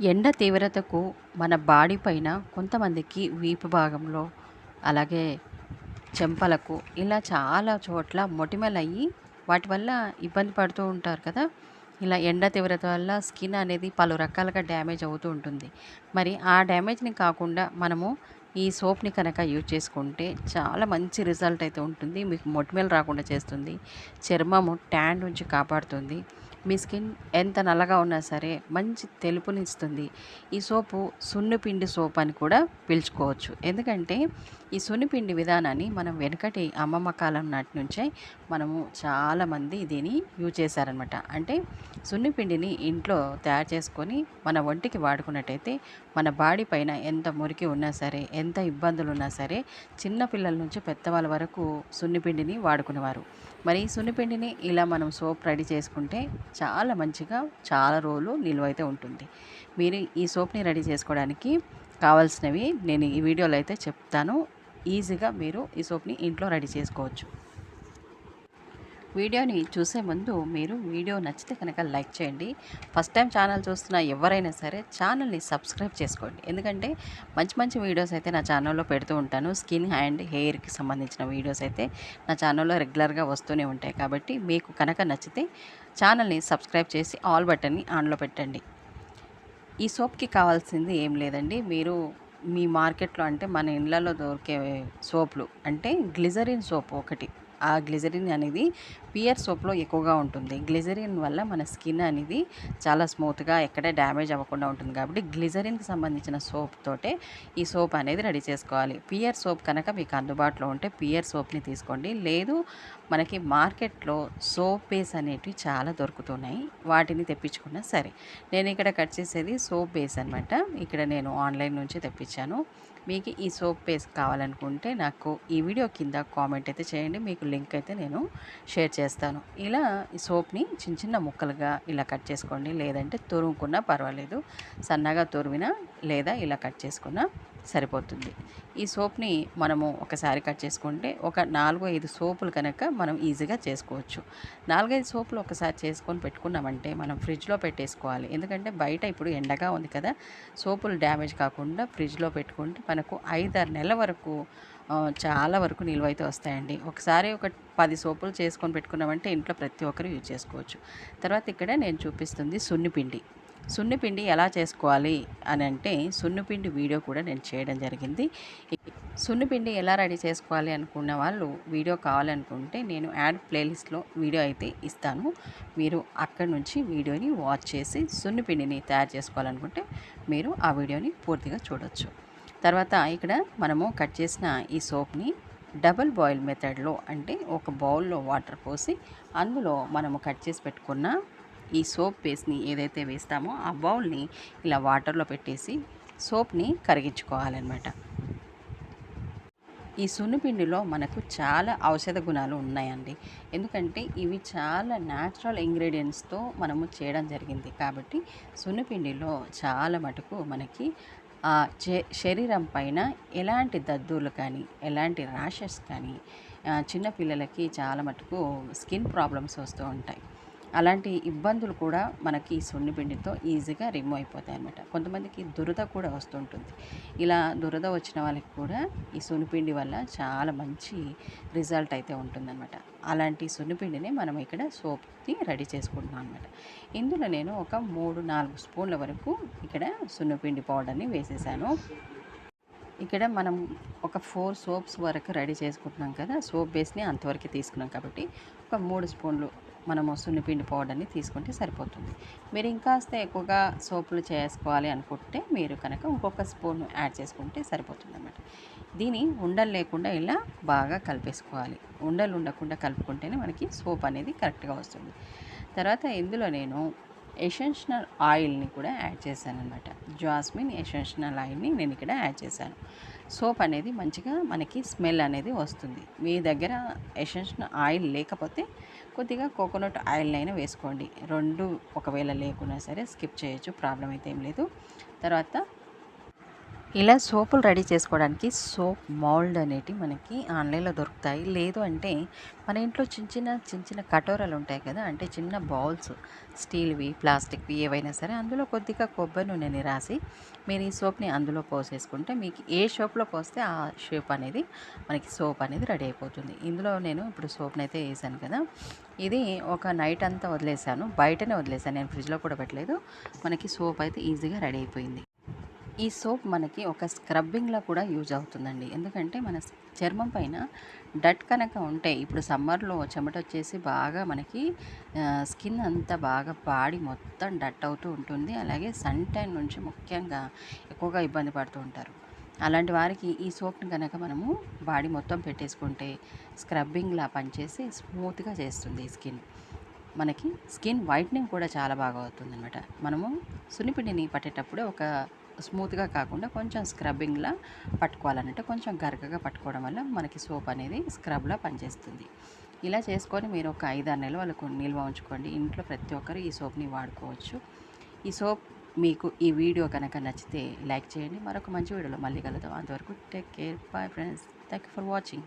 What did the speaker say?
ఎండ తీవ్రతకు మన బాడీ పైన కొంతమందికి వీపు భాగంలో అలాగే చెంపలకు ఇలా చాలా చోట్ల మొటిమలయ్యి వాటి వల్ల ఇబ్బంది పడుతూ ఉంటారు కదా. ఇలా ఎండ తీవ్రత వల్ల స్కిన్ అనేది పలు రకాలుగా డ్యామేజ్ అవుతూ ఉంటుంది. మరి ఆ డ్యామేజ్ని కాకుండా మనము ఈ సోప్ని కనుక యూజ్ చేసుకుంటే చాలా మంచి రిజల్ట్ అయితే ఉంటుంది. మీకు మొటిమలు రాకుండా చేస్తుంది. చర్మము ట్యాన్ నుంచి కాపాడుతుంది. మీ స్కిన్ ఎంత నల్లగా ఉన్నా సరే మంచి తెలుపునిస్తుంది. ఈ సోపు సున్నిపిండి సోప్ అని కూడా పిలుచుకోవచ్చు. ఎందుకంటే ఈ సున్నిపిండి విధానాన్ని మనం వెనకటి అమ్మమ్మ కాలం నాటి నుంచే మనము చాలామంది దీన్ని యూజ్ చేశారనమాట అంటే సున్నిపిండిని ఇంట్లో తయారు చేసుకొని మన ఒంటికి వాడుకున్నట్టయితే మన బాడీ పైన ఎంత మురికి ఉన్నా సరే ఎంత ఇబ్బందులు ఉన్నా సరే చిన్న పిల్లల నుంచి పెద్దవాళ్ళ వరకు సున్నిపిండిని వాడుకునేవారు. మరి ఈ సున్నిపిండిని ఇలా మనం సోప్ రెడీ చేసుకుంటే చాలా మంచిగా చాలా రోజులు నిల్వ అయితే ఉంటుంది. మీరు ఈ సోప్ని రెడీ చేసుకోవడానికి కావాల్సినవి నేను ఈ వీడియోలో అయితే చెప్తాను. ఈజీగా మీరు ఈ సోప్ని ఇంట్లో రెడీ చేసుకోవచ్చు. వీడియోని చూసే ముందు మీరు వీడియో నచ్చితే కనుక లైక్ చేయండి. ఫస్ట్ టైం ఛానల్ చూస్తున్న ఎవరైనా సరే ఛానల్ని సబ్స్క్రైబ్ చేసుకోండి. ఎందుకంటే మంచి మంచి వీడియోస్ అయితే నా ఛానల్లో పెడుతూ ఉంటాను. స్కిన్ అండ్ హెయిర్కి సంబంధించిన వీడియోస్ అయితే నా ఛానల్లో రెగ్యులర్గా వస్తూనే ఉంటాయి. కాబట్టి మీకు కనుక నచ్చితే ఛానల్ని సబ్స్క్రైబ్ చేసి ఆల్ బటన్ని ఆన్లో పెట్టండి. ఈ సోప్కి కావాల్సింది ఏం లేదండి. మీరు మీ మార్కెట్లో అంటే మన ఇళ్ళలో దొరికే సోపులు అంటే గ్లిజరిన్ సోప్ ఒకటి. ఆ గ్లిజరిన్ అనేది పియర్ సోప్లో ఎక్కువగా ఉంటుంది. గ్లిజరిన్ వల్ల మన స్కిన్ అనేది చాలా స్మూత్గా ఎక్కడ డ్యామేజ్ అవ్వకుండా ఉంటుంది. కాబట్టి గ్లిజరిన్కి సంబంధించిన సోప్ తోటే ఈ సోప్ అనేది రెడీ చేసుకోవాలి. పియర్ సోప్ కనుక మీకు అందుబాటులో ఉంటే పియర్ సోప్ని తీసుకోండి. లేదు మనకి మార్కెట్లో సోప్ బేస్ అనేటివి చాలా దొరుకుతున్నాయి. వాటిని తెప్పించుకున్నా సరే. నేను ఇక్కడ కట్ చేసేది సోప్ బేస్ అనమాట ఇక్కడ నేను ఆన్లైన్ నుంచి తెప్పించాను. మీకు ఈ సోప్ పేస్ట్ కావాలనుకుంటే నాకు ఈ వీడియో కింద కామెంట్ అయితే చేయండి. మీకు లింక్ అయితే నేను షేర్ చేస్తాను. ఇలా ఈ సోప్ని చిన్న చిన్న ముక్కలుగా ఇలా కట్ చేసుకోండి. లేదంటే తురుముకున్నా పర్వాలేదు. సన్నగా తురిమినా లేదా ఇలా కట్ చేసుకున్నా సరిపోతుంది. ఈ సోప్ని మనము ఒకసారి కట్ చేసుకుంటే ఒక నాలుగు ఐదు సోపులు కనుక మనం ఈజీగా చేసుకోవచ్చు. నాలుగైదు సోపులు ఒకసారి చేసుకొని పెట్టుకున్నామంటే మనం ఫ్రిడ్జ్లో పెట్టేసుకోవాలి. ఎందుకంటే బయట ఇప్పుడు ఎండగా ఉంది కదా సోపులు డ్యామేజ్ కాకుండా ఫ్రిడ్జ్లో పెట్టుకుంటే మనకు ఐదారు నెలల వరకు చాలా వరకు నిల్వ అయితే వస్తాయండి. ఒకసారి ఒక పది సోపులు చేసుకొని పెట్టుకున్నామంటే ఇంట్లో ప్రతి ఒక్కరు యూజ్ చేసుకోవచ్చు. తర్వాత ఇక్కడ నేను చూపిస్తుంది సున్నిపిండి. సున్నిపిండి ఎలా చేసుకోవాలి అని అంటే సున్నిపిండి వీడియో కూడా నేను చేయడం జరిగింది. సున్నిపిండి ఎలా రెడీ చేసుకోవాలి అనుకున్న వాళ్ళు వీడియో కావాలనుకుంటే నేను యాడ్ ప్లేలిస్ట్లో వీడియో అయితే ఇస్తాను. మీరు అక్కడి నుంచి వీడియోని వాచ్ చేసి సున్నిపిండిని తయారు చేసుకోవాలనుకుంటే మీరు ఆ వీడియోని పూర్తిగా చూడొచ్చు. తర్వాత ఇక్కడ మనము కట్ చేసిన ఈ సోప్ని డబుల్ బాయిల్ మెథడ్లో అంటే ఒక బౌల్లో వాటర్ పోసి అందులో మనము కట్ చేసి పెట్టుకున్న ఈ సోప్ పేస్ట్ని ఏదైతే వేస్తామో ఆ బౌల్ని ఇలా వాటర్లో పెట్టేసి సోప్ని కరిగించుకోవాలన్నమాట. ఈ సున్నిపిండిలో మనకు చాలా ఔషధ గుణాలు ఉన్నాయండి. ఎందుకంటే ఇవి చాలా న్యాచురల్ ఇంగ్రీడియంట్స్తో మనము చేయడం జరిగింది. కాబట్టి సున్నిపిండిలో చాలా మటుకు మనకి శరీరం పైన ఎలాంటి దద్దులు కానీ ఎలాంటి ర్యాషెస్ కానీ చిన్నపిల్లలకి చాలా మటుకు స్కిన్ ప్రాబ్లమ్స్ వస్తూ ఉంటాయి. అలాంటి ఇబ్బందులు కూడా మనకి ఈ సున్నిపిండితో ఈజీగా రిమూవ్ అయిపోతాయి అనమాట కొంతమందికి దురద కూడా వస్తుంటుంది. ఇలా దురద వచ్చిన వాళ్ళకి కూడా ఈ సున్నిపిండి వల్ల చాలా మంచి రిజల్ట్ అయితే ఉంటుందన్నమాట. అలాంటి సున్నిపిండిని మనం ఇక్కడ సోప్ని రెడీ చేసుకుంటున్నాం అనమాట ఇందులో నేను ఒక మూడు నాలుగు స్పూన్ల వరకు ఇక్కడ సున్నిపిండి పౌడర్ని వేసేసాను. ఇక్కడ మనం ఒక ఫోర్ సోప్స్ వరకు రెడీ చేసుకుంటున్నాం కదా. సోప్ బేస్ని అంతవరకు తీసుకున్నాం కాబట్టి ఒక మూడు స్పూన్లు మనము సున్నిపిండి పౌడర్ని తీసుకుంటే సరిపోతుంది. మీరు ఇంకాస్త ఎక్కువగా సోపులు చేసుకోవాలి అనుకుంటే మీరు కనుక ఇంకొక స్పూన్ యాడ్ చేసుకుంటే సరిపోతుంది అన్నమాట దీని ఉండలు లేకుండా ఇలా బాగా కలిపేసుకోవాలి. ఉండలు ఉండకుండా కలుపుకుంటేనే మనకి సోప్ అనేది కరెక్ట్గా వస్తుంది. తర్వాత ఇందులో నేను ఎసెన్షనల్ ఆయిల్ని కూడా యాడ్ చేశాను అనమాట జాస్మిన్ ఎసెన్షనల్ ఆయిల్ని నేను ఇక్కడ యాడ్ చేశాను. సోప్ అనేది మంచిగా మనకి స్మెల్ అనేది వస్తుంది. మీ దగ్గర ఎసెన్షనల్ ఆయిల్ లేకపోతే కొద్దిగా కోకోనట్ ఆయిల్ అయినా వేసుకోండి. రెండు ఒకవేళ లేకున్నా సరే స్కిప్ చేయొచ్చు ప్రాబ్లం అయితే ఏం లేదు. తర్వాత ఇలా సోపులు రెడీ చేసుకోవడానికి సోప్ మౌల్డ్ అనేటివి మనకి ఆన్లైన్లో దొరుకుతాయి. లేదు అంటే మన ఇంట్లో చిన్న చిన్న చిన్న చిన్న కటోరాలు ఉంటాయి కదా అంటే చిన్న బౌల్స్ స్టీల్వి ప్లాస్టిక్వి ఏవైనా సరే అందులో కొద్దిగా కొబ్బరి నూనెని రాసి మీరు ఈ సోప్ని అందులో పోసేసుకుంటే మీకు ఏ షోప్లో పోస్తే ఆ షేప్ అనేది మనకి సోప్ అనేది రెడీ అయిపోతుంది. ఇందులో నేను ఇప్పుడు సోప్ని అయితే వేసాను కదా ఇది ఒక నైట్ అంతా వదిలేసాను. బయటనే వదిలేసాను. నేను ఫ్రిడ్జ్లో కూడా పెట్టలేదు. మనకి సోప్ అయితే ఈజీగా రెడీ అయిపోయింది. ఈ సోప్ మనకి ఒక స్క్రబ్బింగ్లా కూడా యూజ్ అవుతుందండి. ఎందుకంటే మన చర్మం పైన డట్ కనుక ఉంటే ఇప్పుడు సమ్మర్లో చెమట వచ్చేసి బాగా మనకి స్కిన్ అంతా బాగా బాడీ మొత్తం డట్ అవుతూ ఉంటుంది. అలాగే సన్ టైన్ నుంచి ముఖ్యంగా ఎక్కువగా ఇబ్బంది పడుతూ ఉంటారు. అలాంటి వారికి ఈ సోప్ని కనుక మనము బాడీ మొత్తం పెట్టేసుకుంటే స్క్రబ్బింగ్లా పనిచేసి స్మూత్గా చేస్తుంది ఈ స్కిన్. మనకి స్కిన్ వైట్నింగ్ కూడా చాలా బాగా అవుతుంది అనమాట మనము సున్నిపిండిని పట్టేటప్పుడు ఒక స్మూత్గా కాకుండా కొంచెం స్క్రబ్బింగ్లా పట్టుకోవాలన్నట్టు కొంచెం గరగగా పట్టుకోవడం వల్ల మనకి సోప్ అనేది స్క్రబ్లా పనిచేస్తుంది. ఇలా చేసుకొని మీరు ఒక ఐదారు నెలలు వాళ్ళకు నిల్వ ఉంచుకోండి. ఇంట్లో ప్రతి ఒక్కరు ఈ సోప్ని వాడుకోవచ్చు. ఈ సోప్ మీకు ఈ వీడియో కనుక నచ్చితే లైక్ చేయండి. మరొక మంచి వీడియోలో మళ్ళీ కలుద్దాం. అంతవరకు take care. Bye friends. Thank you for watching.